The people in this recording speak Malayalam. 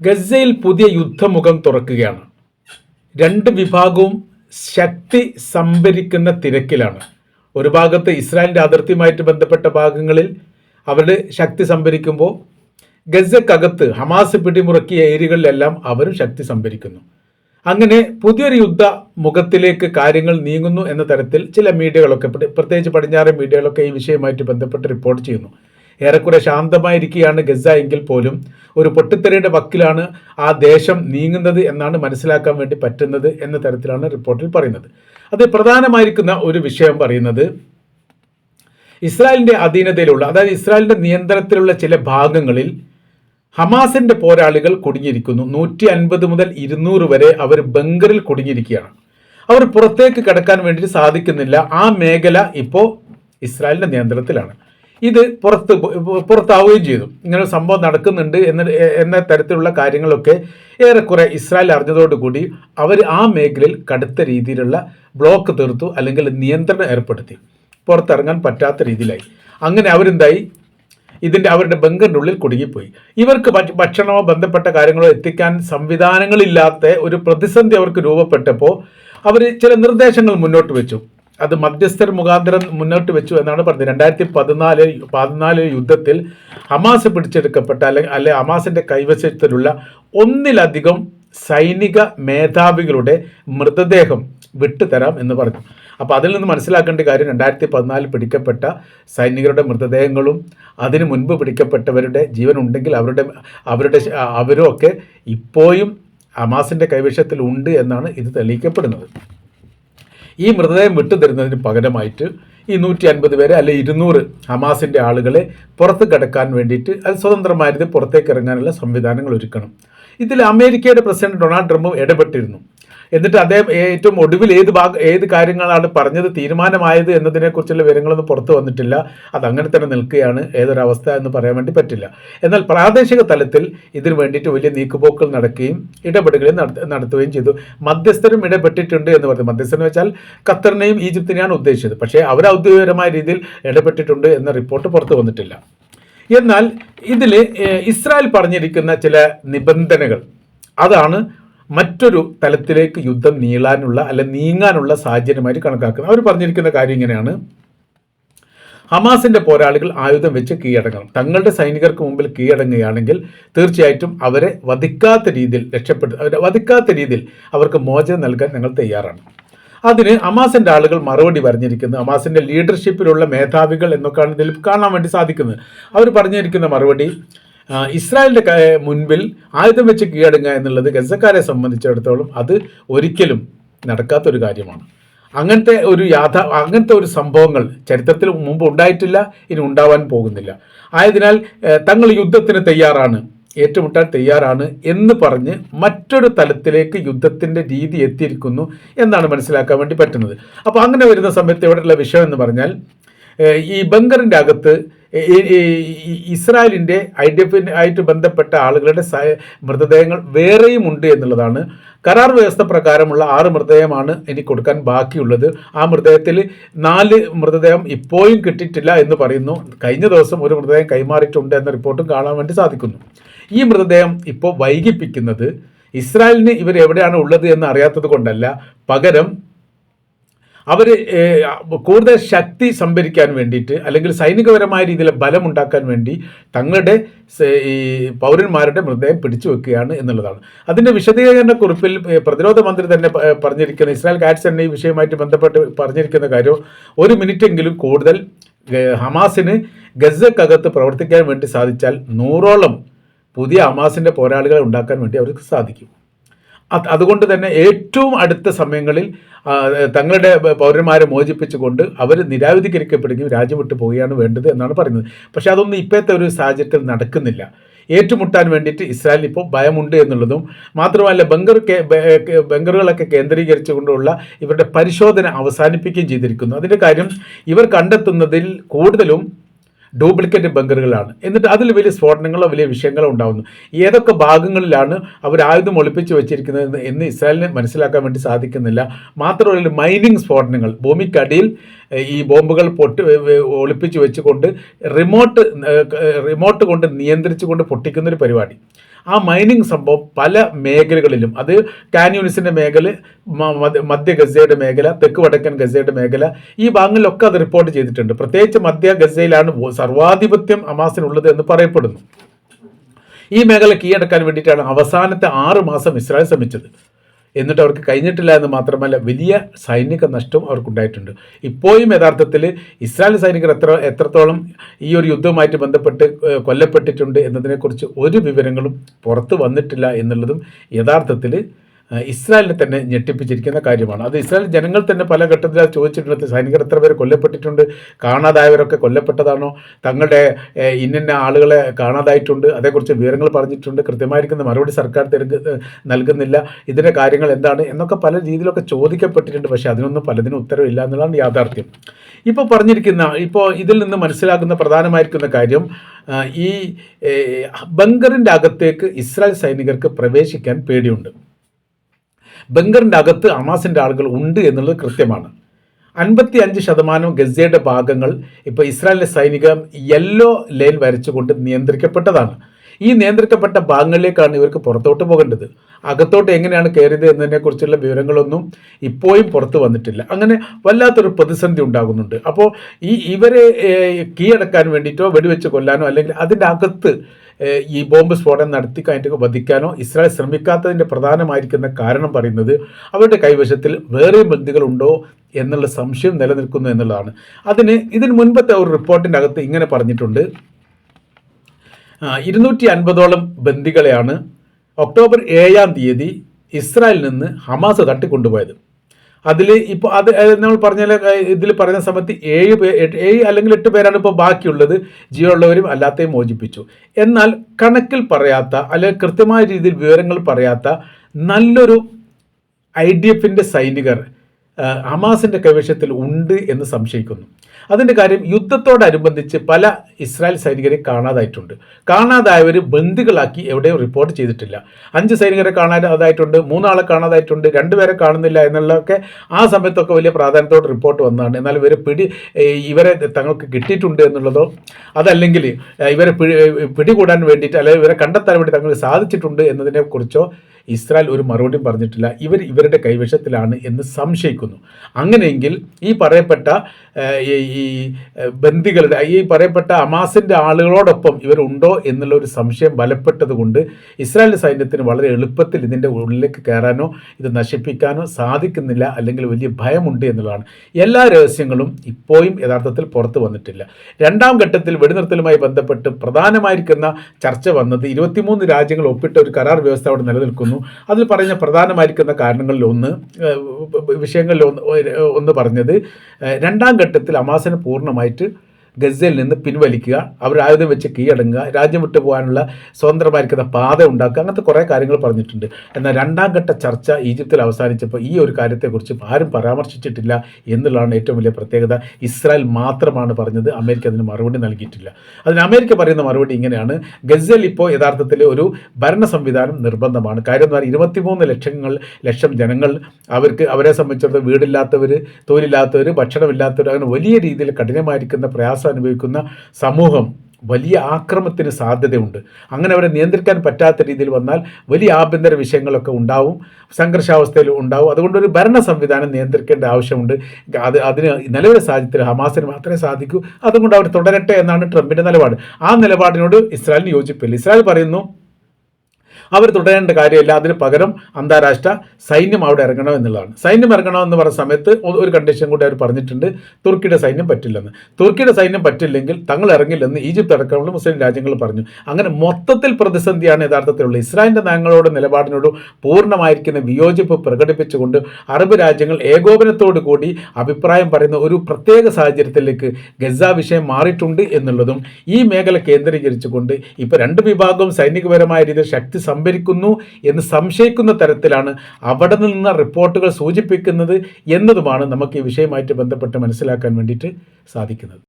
ഗസയിൽ പുതിയ യുദ്ധമുഖം തുറക്കുകയാണ്. രണ്ട് വിഭാഗവും ശക്തി സംഭരിക്കുന്ന തിരക്കിലാണ്. ഒരു ഭാഗത്ത് ഇസ്രായേലിന്റെ അതിർത്തിയുമായിട്ട് ബന്ധപ്പെട്ട ഭാഗങ്ങളിൽ അവരുടെ ശക്തി സംഭരിക്കുമ്പോൾ ഗസക്കകത്ത് ഹമാസ് പിടിമുറക്കിയ ഏരിയകളിലെല്ലാം അവരും ശക്തി സംഭരിക്കുന്നു. അങ്ങനെ പുതിയൊരു യുദ്ധ മുഖത്തിലേക്ക് കാര്യങ്ങൾ നീങ്ങുന്നു എന്ന തരത്തിൽ ചില മീഡിയകളൊക്കെ പ്രത്യേകിച്ച് പ്രത്യേകിച്ച് പടിഞ്ഞാറൻ മീഡിയകളൊക്കെ ഈ വിഷയമായിട്ട് ബന്ധപ്പെട്ട് റിപ്പോർട്ട് ചെയ്യുന്നു. ഏറെക്കുറെ ശാന്തമായിരിക്കുകയാണ് ഗസ എങ്കിൽ പോലും. ഒരു പൊട്ടിത്തെറിയുടെ വക്കിലാണ് ആ ദേശം നീങ്ങുന്നത് എന്നാണ് മനസ്സിലാക്കാൻ വേണ്ടി പറ്റുന്നത് എന്ന തരത്തിലാണ് റിപ്പോർട്ടിൽ പറയുന്നത്. അത് പ്രധാനമായിരിക്കുന്ന ഒരു വിഷയം പറയുന്നത് ഇസ്രായേലിന്റെ അധീനതയിലുള്ള അതായത് ഇസ്രായേലിന്റെ നിയന്ത്രണത്തിലുള്ള ചില ഭാഗങ്ങളിൽ ഹമാസിന്റെ പോരാളികൾ കുടുങ്ങിയിരിക്കുന്നു. നൂറ്റി അൻപത് മുതൽ ഇരുന്നൂറ് വരെ അവർ ബംഗറിൽ കുടുങ്ങിയിരിക്കുകയാണ്. അവർ പുറത്തേക്ക് കടക്കാൻ വേണ്ടി സാധിക്കുന്നില്ല. ആ മേഖല ഇപ്പോൾ ഇസ്രായേലിന്റെ നിയന്ത്രണത്തിലാണ്. ഇത് പുറത്ത് പുറത്താവുകയും ചെയ്തു. ഇങ്ങനെ സംഭവം നടക്കുന്നുണ്ട് എന്ന എന്ന തരത്തിലുള്ള കാര്യങ്ങളൊക്കെ ഏറെക്കുറെ ഇസ്രായേൽ അറിഞ്ഞതോടുകൂടി അവർ ആ മേഖലയിൽ കടുത്ത രീതിയിലുള്ള ബ്ലോക്ക് തീർത്തു അല്ലെങ്കിൽ നിയന്ത്രണം ഏർപ്പെടുത്തി. പുറത്തിറങ്ങാൻ പറ്റാത്ത രീതിയിലായി. അങ്ങനെ അവരെന്തായി? ഇതിന്റെ അവരുടെ ബങ്കറിന്റെ ഉള്ളിൽ കുടുങ്ങിപ്പോയി. ഇവർക്ക് ഭക്ഷണമോ ബന്ധപ്പെട്ട കാര്യങ്ങളോ എത്തിക്കാൻ സംവിധാനങ്ങളില്ലാത്ത ഒരു പ്രതിസന്ധി അവർക്ക് രൂപപ്പെട്ടപ്പോൾ അവർ ചില നിർദ്ദേശങ്ങൾ മുന്നോട്ട് വെച്ചു. അത് മധ്യസ്ഥർ മുഖാന്തരം മുന്നോട്ട് വെച്ചു എന്നാണ് പറഞ്ഞത്. രണ്ടായിരത്തി പതിനാല് പതിനാല് യുദ്ധത്തിൽ ഹമാസ് പിടിച്ചെടുക്കപ്പെട്ട അല്ലെങ്കിൽ അല്ലെ ഹമാസിന്റെ കൈവശത്തിലുള്ള ഒന്നിലധികം സൈനിക മേധാവികളുടെ മൃതദേഹം വിട്ടുതരാം എന്ന് പറഞ്ഞു. അപ്പോൾ അതിൽ നിന്ന് മനസ്സിലാക്കേണ്ട കാര്യം രണ്ടായിരത്തി പതിനാലിൽ പിടിക്കപ്പെട്ട സൈനികരുടെ മൃതദേഹങ്ങളും അതിന് മുൻപ് പിടിക്കപ്പെട്ടവരുടെ ജീവൻ ഉണ്ടെങ്കിൽ അവരുടെ അവരുടെ അവരും ഒക്കെ ഇപ്പോഴും ഹമാസിന്റെ കൈവശത്തിൽ ഉണ്ട് എന്നാണ് ഇത് തെളിയിക്കപ്പെടുന്നത്. ഈ മൃതദേഹം വിട്ടുതരുന്നതിന് പകരമായിട്ട് ഈ നൂറ്റി അൻപത് പേരെ അല്ലെ ഇരുന്നൂറ് ഹമാസിന്റെ ആളുകളെ പുറത്ത് കിടക്കാൻ വേണ്ടിയിട്ട് അത് സ്വതന്ത്രമായത് പുറത്തേക്ക് ഇറങ്ങാനുള്ള സംവിധാനങ്ങൾ ഒരുക്കണം. ഇതിൽ അമേരിക്കയുടെ പ്രസിഡന്റ് ഡൊണാൾഡ് ട്രംപ് ഇടപെട്ടിരുന്നു. എന്നിട്ട് അദ്ദേഹം ഏറ്റവും ഒടുവിൽ ഏത് ഭാഗ ഏത് കാര്യങ്ങളാണ് പറഞ്ഞത് തീരുമാനമായത് എന്നതിനെക്കുറിച്ചുള്ള വിവരങ്ങളൊന്നും പുറത്തു വന്നിട്ടില്ല. അത് അങ്ങനെ തന്നെ നിൽക്കുകയാണ്. ഏതൊരവസ്ഥ എന്ന് പറയാൻ വേണ്ടി പറ്റില്ല. എന്നാൽ പ്രാദേശിക തലത്തിൽ ഇതിനു വേണ്ടിയിട്ട് വലിയ നീക്കുപോക്കൾ നടക്കുകയും ഇടപെടലുകളും നടത്ത- നടത്തുകയും ചെയ്തു. മധ്യസ്ഥരും ഇടപെട്ടിട്ടുണ്ട് എന്ന് പറഞ്ഞു. മധ്യസ്ഥൻ വെച്ചാൽ ഖത്തറിനെയും ഈജിപ്തിനെയാണ് ഉദ്ദേശിച്ചത്. പക്ഷേ അവർ ഔദ്യോഗികമായ രീതിയിൽ ഇടപെട്ടിട്ടുണ്ട് എന്ന റിപ്പോർട്ട് പുറത്തു വന്നിട്ടില്ല. എന്നാൽ ഇതിൽ ഇസ്രായേൽ പറഞ്ഞിരിക്കുന്ന ചില നിബന്ധനകൾ. അതാണ് മറ്റൊരു തലത്തിലേക്ക് യുദ്ധം നീളാനുള്ള അല്ലെ നീങ്ങാനുള്ള സാഹചര്യമായിട്ട് കണക്കാക്കുന്നത്. അവർ പറഞ്ഞിരിക്കുന്ന കാര്യം ഇങ്ങനെയാണ്. ഹമാസിന്റെ പോരാളികൾ ആയുധം വെച്ച് കീഴടങ്ങണം. തങ്ങളുടെ സൈനികർക്ക് മുമ്പിൽ കീഴടങ്ങുകയാണെങ്കിൽ തീർച്ചയായിട്ടും അവരെ വധിക്കാത്ത രീതിയിൽ രക്ഷപ്പെട്ട് അവരെ വധിക്കാത്ത രീതിയിൽ അവർക്ക് മോചനം നൽകാൻ ഞങ്ങൾ തയ്യാറാണ്. അതിന് ഹമാസിന്റെ ആളുകൾ മറുപടി പറഞ്ഞിരിക്കുന്നത് ഹമാസിന്റെ ലീഡർഷിപ്പിലുള്ള മേധാവികൾ എന്നൊക്കെയാണ് ഇതിൽ കാണാൻ വേണ്ടി സാധിക്കുന്നത്. അവർ പറഞ്ഞിരിക്കുന്ന മറുപടി ആ, ഇസ്രായേലിന്റെ മുൻപിൽ ആയുധം വെച്ച് കീഴടങ്ങുക എന്നുള്ളത് ഗസക്കാരെ സംബന്ധിച്ചിടത്തോളം അത് ഒരിക്കലും നടക്കാത്തൊരു കാര്യമാണ്. അങ്ങനത്തെ ഒരു യാഥാ അങ്ങനത്തെ ഒരു സംഭവങ്ങൾ ചരിത്രത്തിൽ മുമ്പ് ഉണ്ടായിട്ടില്ല ഇനി ഉണ്ടാവാൻ പോകുന്നില്ല. ആയതിനാൽ തങ്ങൾ യുദ്ധത്തിന് തയ്യാറാണ് ഏറ്റുമുട്ടാൻ തയ്യാറാണ് എന്ന് പറഞ്ഞ് മറ്റൊരു തലത്തിലേക്ക് യുദ്ധത്തിന്റെ രീതി എത്തിയിരിക്കുന്നു എന്നാണ് മനസ്സിലാക്കാൻ വേണ്ടി പറ്റുന്നത്. അപ്പോൾ അങ്ങനെ വരുന്ന സമയത്ത് ഇവിടെയുള്ള വിഷയം എന്ന് പറഞ്ഞാൽ ഈ ബങ്കറിന്റെ അകത്ത് ഇസ്രായേലിന്റെ ഐ ഡി എഫിന് ആയിട്ട് ബന്ധപ്പെട്ട ആളുകളുടെ മൃതദേഹങ്ങൾ വേറെയും ഉണ്ട് എന്നുള്ളതാണ്. കരാർ വ്യവസ്ഥ പ്രകാരമുള്ള ആറ് മൃതദേഹമാണ് ഇനി കൊടുക്കാൻ ബാക്കിയുള്ളത്. ആ മൃതദേഹത്തിൽ നാല് മൃതദേഹം ഇപ്പോഴും കിട്ടിയിട്ടില്ല എന്ന് പറയുന്നു. കഴിഞ്ഞ ദിവസം ഒരു മൃതദേഹം കൈമാറിയിട്ടുണ്ട് എന്ന റിപ്പോർട്ടും കാണാൻ വേണ്ടി സാധിക്കുന്നു. ഈ മൃതദേഹം ഇപ്പോൾ വൈകിപ്പിക്കുന്നത് ഇസ്രായേലിന് ഇവർ എവിടെയാണ് ഉള്ളത് എന്ന് അറിയാത്തത് കൊണ്ടല്ല. പകരം അവർ കൂടുതൽ ശക്തി സംഭരിക്കാൻ വേണ്ടിയിട്ട് അല്ലെങ്കിൽ സൈനികപരമായ രീതിയിൽ ബലമുണ്ടാക്കാൻ വേണ്ടി തങ്ങളുടെ ഈ പൗരന്മാരുടെ മൃതദേഹം പിടിച്ചു വെക്കുകയാണ് എന്നുള്ളതാണ്. അതിന്റെ വിശദീകരണ കുറിപ്പിൽ പ്രതിരോധ മന്ത്രി തന്നെ പറഞ്ഞിരിക്കുന്ന ഇസ്രായേൽ കാറ്റ്സ് തന്നെ ഈ വിഷയമായിട്ട് ബന്ധപ്പെട്ട് പറഞ്ഞിരിക്കുന്ന കാര്യം ഒരു മിനിറ്റെങ്കിലും കൂടുതൽ ഹമാസിന് ഗസക്കകത്ത് പ്രവർത്തിക്കാൻ വേണ്ടി സാധിച്ചാൽ നൂറോളം പുതിയ ഹമാസിന്റെ പോരാളികളെ ഉണ്ടാക്കാൻ വേണ്ടി അവർക്ക് സാധിക്കും. അതുകൊണ്ട് തന്നെ ഏറ്റവും അടുത്ത സമയങ്ങളിൽ തങ്ങളുടെ പൗരന്മാരെ മോചിപ്പിച്ചുകൊണ്ട് അവർ നിരായുധീകരിക്കപ്പെടുകയും രാജ്യം വിട്ടു പോവുകയാണ് വേണ്ടത് എന്നാണ് പറയുന്നത്. പക്ഷേ അതൊന്നും ഇപ്പോഴത്തെ ഒരു സാഹചര്യത്തിൽ നടക്കുന്നില്ല. ഏറ്റുമുട്ടാൻ വേണ്ടിയിട്ട് ഇസ്രായേൽ ഇപ്പോൾ ഭയമുണ്ട് എന്നുള്ളതും മാത്രമല്ല ബംഗർ ബംഗറുകളൊക്കെ കേന്ദ്രീകരിച്ചു കൊണ്ടുള്ള കേന്ദ്രീകരിച്ചുകൊണ്ടുള്ള ഇവരുടെ പരിശോധന അവസാനിപ്പിക്കുകയും ചെയ്തിരിക്കുന്നു. അതിന്റെ കാര്യം ഇവർ കണ്ടെത്തുന്നതിൽ കൂടുതലും ഡ്യൂപ്ലിക്കേറ്റ് ബങ്കറുകളാണ് എന്നിട്ട് അതിൽ വലിയ സ്ഫോടനങ്ങളോ വലിയ വിഷയങ്ങളോ ഉണ്ടാകുന്നു ഏതൊക്കെ ഭാഗങ്ങളിലാണ് അവർ ആയുധം ഒളിപ്പിച്ച് വെച്ചിരിക്കുന്നത് എന്ന് ഇസ്രായേലിന് മനസ്സിലാക്കാൻ വേണ്ടി സാധിക്കുന്നില്ല. മാത്രമല്ല മൈനിങ് സ്ഫോടനങ്ങൾ. ഭൂമിക്കടിയിൽ ഈ ബോംബുകൾ പൊട്ടി ഒളിപ്പിച്ച് വെച്ചുകൊണ്ട് റിമോട്ട് റിമോട്ട് കൊണ്ട് നിയന്ത്രിച്ചുകൊണ്ട് പൊട്ടിക്കുന്നൊരു പരിപാടി. ആ മൈനിങ് സംഭവം പല മേഖലകളിലും അത് കാന്യൂണിസിന്റെ മേഖല മധ്യ- ഗസയുടെ മേഖല തെക്ക് വടക്കൻ ഗസയുടെ മേഖല ഈ ഭാഗങ്ങളിലൊക്കെ അത് റിപ്പോർട്ട് ചെയ്തിട്ടുണ്ട്. പ്രത്യേകിച്ച് മധ്യ ഗസയിലാണ് സർവാധിപത്യം ഹമാസിനുള്ളത് എന്ന് പറയപ്പെടുന്നു. ഈ മേഖല കീഴടക്കാൻ വേണ്ടിയിട്ടാണ് അവസാനത്തെ ആറ് മാസം ഇസ്രായേൽ ശ്രമിച്ചത്. എന്നിട്ട് അവർക്ക് കഴിഞ്ഞിട്ടില്ല എന്ന് മാത്രമല്ല വലിയ സൈനിക നഷ്ടവും അവർക്കുണ്ടായിട്ടുണ്ട്. ഇപ്പോഴും യഥാർത്ഥത്തിൽ ഇസ്രായേൽ സൈനികർ എത്ര എത്രത്തോളം ഈ ഒരു യുദ്ധവുമായിട്ട് ബന്ധപ്പെട്ട് കൊല്ലപ്പെട്ടിട്ടുണ്ട് എന്നതിനെക്കുറിച്ച് ഒരു വിവരങ്ങളും പുറത്ത് വന്നിട്ടില്ല എന്നുള്ളതും യഥാർത്ഥത്തിൽ ഇസ്രായേലിനെ തന്നെ ഞെട്ടിപ്പിച്ചിരിക്കുന്ന കാര്യമാണ്. അത് ഇസ്രായേൽ ജനങ്ങൾ തന്നെ പല ഘട്ടത്തിൽ അത് ചോദിച്ചിട്ടുണ്ട് സൈനികർ എത്ര പേര് കൊല്ലപ്പെട്ടിട്ടുണ്ട്? കാണാതായവരൊക്കെ കൊല്ലപ്പെട്ടതാണോ? തങ്ങളുടെ ഇന്നിന്ന ആളുകളെ കാണാതായിട്ടുണ്ട്. അതേക്കുറിച്ച് വിവരങ്ങൾ പറഞ്ഞിട്ടുണ്ട്. കൃത്യമായിരിക്കുന്ന. മറുപടി സർക്കാർ തിരക്ക് നൽകുന്നില്ല. ഇതിന്റെ കാര്യങ്ങൾ എന്താണ് എന്നൊക്കെ പല രീതിയിലൊക്കെ ചോദിക്കപ്പെട്ടിട്ടുണ്ട്. പക്ഷേ അതിനൊന്നും പലതിനും ഉത്തരവില്ല എന്നുള്ളതാണ് യാഥാർത്ഥ്യം. ഇപ്പോൾ പറഞ്ഞിരിക്കുന്ന ഇപ്പോൾ ഇതിൽ നിന്ന് മനസ്സിലാക്കുന്ന പ്രധാനമായിരിക്കുന്ന കാര്യം ഈ ബങ്കറിന്റെ അകത്തേക്ക് ഇസ്രായേൽ സൈനികർക്ക് പ്രവേശിക്കാൻ പേടിയുണ്ട്. ബങ്കറിന്റെ അകത്ത് ഹമാസിന്റെ ആളുകൾ ഉണ്ട് എന്നുള്ളത് കൃത്യമാണ്. അൻപത്തി അഞ്ച് ശതമാനം ഗസയുടെ ഭാഗങ്ങൾ ഇപ്പോൾ ഇസ്രായേലിലെ സൈനിക യെല്ലോ ലൈൻ വരച്ചുകൊണ്ട് നിയന്ത്രിക്കപ്പെട്ടതാണ്. ഈ നിയന്ത്രിക്കപ്പെട്ട ഭാഗങ്ങളിലേക്കാണ് ഇവർക്ക് പുറത്തോട്ട് പോകേണ്ടത്. അകത്തോട്ട് എങ്ങനെയാണ് കയറിയത് എന്നതിനെക്കുറിച്ചുള്ള വിവരങ്ങളൊന്നും ഇപ്പോഴും പുറത്ത് വന്നിട്ടില്ല. അങ്ങനെ വല്ലാത്തൊരു പ്രതിസന്ധി ഉണ്ടാകുന്നുണ്ട്. അപ്പോൾ ഈ ഇവരെ കീഴടക്കാൻ വേണ്ടിയിട്ടോ വെടിവെച്ച് കൊല്ലാനോ അല്ലെങ്കിൽ അതിന്റെ അകത്ത് ഈ ബോംബ് സ്ഫോടനം നടത്തി കഴിഞ്ഞിട്ട് വധിക്കാനോ ഇസ്രായേൽ ശ്രമിക്കാത്തതിന്റെ പ്രധാനമായിരിക്കുന്ന കാരണം പറയുന്നത് അവരുടെ കൈവശത്തിൽ വേറെ ബന്ധുക്കളുണ്ടോ എന്നുള്ള സംശയം നിലനിൽക്കുന്നു എന്നുള്ളതാണ്. അതിന് ഇതിന് മുൻപത്തെ ഒരു റിപ്പോർട്ടിന്റെ അകത്ത് ഇങ്ങനെ പറഞ്ഞിട്ടുണ്ട്. ഇരുന്നൂറ്റി അൻപതോളം ബന്ദികളെയാണ് ഒക്ടോബർ ഏഴാം തീയതി ഇസ്രായേലിൽ നിന്ന് ഹമാസ് തട്ടിക്കൊണ്ടുപോയത്. അതിൽ ഇപ്പോൾ അത് നമ്മൾ പറഞ്ഞ ഇതിൽ പറയുന്ന സമയത്ത് ഏഴ് പേ എട്ട്- ഏഴ് അല്ലെങ്കിൽ എട്ട് പേരാണ് ഇപ്പോൾ ബാക്കിയുള്ളത്. ജീവനുള്ളവരും അല്ലാത്തയും മോചിപ്പിച്ചു. എന്നാൽ കണക്കിൽ പറയാത്ത അല്ലെങ്കിൽ കൃത്യമായ രീതിയിൽ വിവരങ്ങൾ പറയാത്ത നല്ലൊരു ഐ ഡി എഫിന്റെ സൈനികർ ഹമാസിന്റെ കൈവശത്തിൽ ഉണ്ട് എന്ന് സംശയിക്കുന്നു. അതിന്റെ കാര്യം യുദ്ധത്തോടനുബന്ധിച്ച് പല ഇസ്രായേൽ സൈനികരെ കാണാതായിട്ടുണ്ട്. കാണാതായവർ ബന്ദികളാക്കി എവിടെയും റിപ്പോർട്ട് ചെയ്തിട്ടില്ല. അഞ്ച് സൈനികരെ കാണാതായിട്ടുണ്ട് മൂന്നാളെ കാണാതായിട്ടുണ്ട് രണ്ടുപേരെ കാണുന്നില്ല എന്നുള്ളതൊക്കെ ആ സമയത്തൊക്കെ വലിയ പ്രാധാന്യത്തോടെ റിപ്പോർട്ട് വന്നതാണ്. എന്നാൽ ഇവരെ പിടി ഇവരെ തങ്ങൾക്ക് കിട്ടിയിട്ടുണ്ട് എന്നുള്ളതോ അതല്ലെങ്കിൽ ഇവരെ പിടി പിടികൂടാൻ വേണ്ടിയിട്ട് അല്ലെങ്കിൽ ഇവരെ കണ്ടെത്താൻ വേണ്ടി തങ്ങൾക്ക് സാധിച്ചിട്ടുണ്ട് എന്നതിനെക്കുറിച്ചോ ഇസ്രായേൽ ഒരു മറുപടിയും പറഞ്ഞിട്ടില്ല. ഇവർ ഇവരുടെ കൈവശത്തിലാണ് എന്ന് സംശയിക്കുന്നു. അങ്ങനെയെങ്കിൽ ഈ പറയപ്പെട്ട ഈ ബന്ദികളുടെ ഈ പറയപ്പെട്ട അമാസിന്റെ ആളുകളോടൊപ്പം ഇവരുണ്ടോ എന്നുള്ള ഒരു സംശയം ബലപ്പെട്ടതുകൊണ്ട് ഇസ്രായേൽ സൈന്യത്തിന് വളരെ എളുപ്പത്തിൽ ഇതിന്റെ ഉള്ളിലേക്ക് കയറാനോ ഇത് നശിപ്പിക്കാനോ സാധിക്കുന്നില്ല അല്ലെങ്കിൽ വലിയ ഭയമുണ്ട് എന്നുള്ളതാണ്. എല്ലാ രഹസ്യങ്ങളും ഇപ്പോഴും യഥാർത്ഥത്തിൽ പുറത്തു വന്നിട്ടില്ല. രണ്ടാം ഘട്ടത്തിൽ വെടിനിർത്തലുമായി ബന്ധപ്പെട്ട് പ്രധാനമായിരിക്കുന്ന ചർച്ച വന്നത് ഇരുപത്തിമൂന്ന് രാജ്യങ്ങൾ ഒപ്പിട്ട ഒരു കരാർ വ്യവസ്ഥ അവിടെ നിലനിൽക്കുന്നു. അതിൽ പറഞ്ഞ പ്രധാനമായിരിക്കുന്ന കാരണങ്ങളിൽ ഒന്ന് വിഷയങ്ങളിൽ ഒന്ന് ഒന്ന് പറഞ്ഞത് രണ്ടാം ഘട്ടത്തിൽ അമാസിനെ പൂർണമായിട്ട് ഗസയിൽ നിന്ന് പിൻവലിക്കുക അവർ ആയുധം വെച്ച് കീഴടങ്ങുക രാജ്യം വിട്ടു പോകാനുള്ള സ്വതന്ത്രമായിരിക്കുന്ന പാത ഉണ്ടാക്കുക അങ്ങനത്തെ കുറേ കാര്യങ്ങൾ പറഞ്ഞിട്ടുണ്ട്. എന്നാൽ രണ്ടാം ഘട്ട ചർച്ച ഈജിപ്തിൽ അവസാനിച്ചപ്പോൾ ഈ ഒരു കാര്യത്തെക്കുറിച്ച് ആരും പരാമർശിച്ചിട്ടില്ല എന്നുള്ളതാണ് ഏറ്റവും വലിയ പ്രത്യേകത. ഇസ്രായേൽ മാത്രമാണ് പറഞ്ഞത് അമേരിക്ക അതിന് മറുപടി നൽകിയിട്ടില്ല. അതിന് അമേരിക്ക പറയുന്ന മറുപടി ഇങ്ങനെയാണ്. ഗസയിൽ ഇപ്പോൾ യഥാർത്ഥത്തിൽ ഒരു ഭരണ സംവിധാനം നിർബന്ധമാണ്. കാര്യം എന്ന് പറഞ്ഞാൽ ഇരുപത്തിമൂന്ന് ലക്ഷങ്ങൾ ലക്ഷം ജനങ്ങൾ അവർക്ക് അവരെ സംബന്ധിച്ചിടത്തോളം വീടില്ലാത്തവർ തൊഴിലില്ലാത്തവർ ഭക്ഷണമില്ലാത്തവർ അങ്ങനെ വലിയ രീതിയിൽ കഠിനമായിരിക്കുന്ന പ്രയാസം അനുഭവിക്കുന്ന സമൂഹം വലിയ ആക്രമത്തിന് സാധ്യതയുണ്ട്. അങ്ങനെ അവരെ നിയന്ത്രിക്കാൻ പറ്റാത്ത രീതിയിൽ വന്നാൽ വലിയ ആഭ്യന്തര വിഷയങ്ങളൊക്കെ ഉണ്ടാവും സംഘർഷാവസ്ഥയിൽ ഉണ്ടാവും. അതുകൊണ്ട് ഒരു ഭരണ സംവിധാനം നിയന്ത്രിക്കേണ്ട ആവശ്യമുണ്ട്. അത് അതിന് നിലവിലെ സാഹചര്യത്തിൽ ഹമാസിന് മാത്രമേ സാധിക്കൂ. അതുകൊണ്ട് അവർ തുടരട്ടെ എന്നാണ് ട്രംപിന്റെ നിലപാട്. ആ നിലപാടിനോട് ഇസ്രായേലിന് യോജിപ്പില്ല. ഇസ്രായേൽ പറയുന്നു അവർ തുടരേണ്ട കാര്യമില്ല. അതിന് പകരം അന്താരാഷ്ട്ര സൈന്യം അവിടെ ഇറങ്ങണം എന്നുള്ളതാണ്. സൈന്യം ഇറങ്ങണമെന്ന് പറഞ്ഞ സമയത്ത് ഒരു കണ്ടീഷൻ കൂടി അവർ പറഞ്ഞിട്ടുണ്ട്. തുർക്കിയുടെ സൈന്യം പറ്റില്ലെന്ന്. തുർക്കിയുടെ സൈന്യം പറ്റില്ലെങ്കിൽ തങ്ങൾ ഇറങ്ങില്ലെന്ന് ഈജിപ്ത് അടക്കമുള്ള മുസ്ലിം രാജ്യങ്ങൾ പറഞ്ഞു. അങ്ങനെ മൊത്തത്തിൽ പ്രതിസന്ധിയാണ് യഥാർത്ഥത്തിലുള്ളത്. ഇസ്രായേലിന്റെ നയങ്ങളോട് നിലപാടിനോട് പൂർണമായിരിക്കുന്ന വിയോജിപ്പ് പ്രകടിപ്പിച്ചുകൊണ്ട് അറബ് രാജ്യങ്ങൾ ഏകോപനത്തോടു കൂടി അഭിപ്രായം പറയുന്ന ഒരു പ്രത്യേക സാഹചര്യത്തിലേക്ക് ഗസ വിഷയം മാറിയിട്ടുണ്ട് എന്നുള്ളതും ഈ മേഖല കേന്ദ്രീകരിച്ചുകൊണ്ട് ഇപ്പോൾ രണ്ട് വിഭാഗവും സൈനികപരമായ രീതിയിൽ ശക്തി സംഭരിക്കുന്നു എന്ന് സംശയിക്കുന്ന തരത്തിലാണ് അവിടെ നിന്ന് റിപ്പോർട്ടുകൾ സൂചിപ്പിക്കുന്നത് എന്നതുമാണ് നമുക്ക് ഈ വിഷയമായിട്ട് ബന്ധപ്പെട്ട് മനസ്സിലാക്കാൻ വേണ്ടിയിട്ട് സാധിക്കുന്നത്.